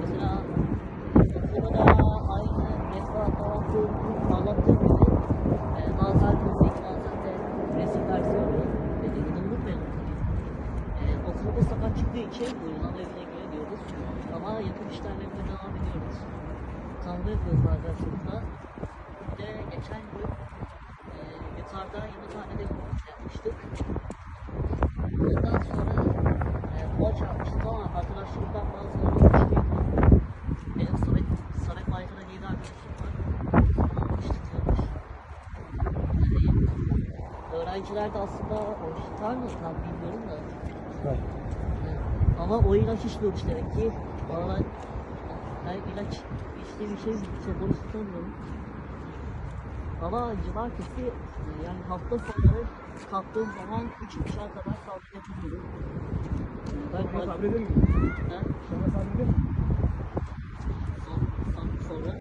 Mesela Avrupa'da aynı restoranda olduğu anlattığı gibi e, bazen müzik, bazen de resim versiyonu dedi, inanılır mı e, o sırada sakat çıktığı için uygulama evine giremiyoruz. Ama yakın işlerle devam ediyoruz. Kahve yapıyoruz bazen sınıfta. Bir de geçen gün e, yukarıda yemekhanede yapmıştık. Ondan sonra e, maç yapmıştık ama arkadaşlarımdan bazıları olmuştu. Benim Samet, Samet Baykan'a bir arkadaşım var. Almıştık yapmış. Yani, öğrenciler de aslında oruç tutar mı tam bilmiyorum da. Evet. Ama o ilaç içmiyormuş demek ki. Valla ben ilaç içtiğim bir şey çok oruç tutamıyorum. Ama cumartesi yani hafta sonları kalktığım zaman 3.30'a kadar sabit yapıyorum. Ben sabredin mi? Ha? Sana sabredin mi?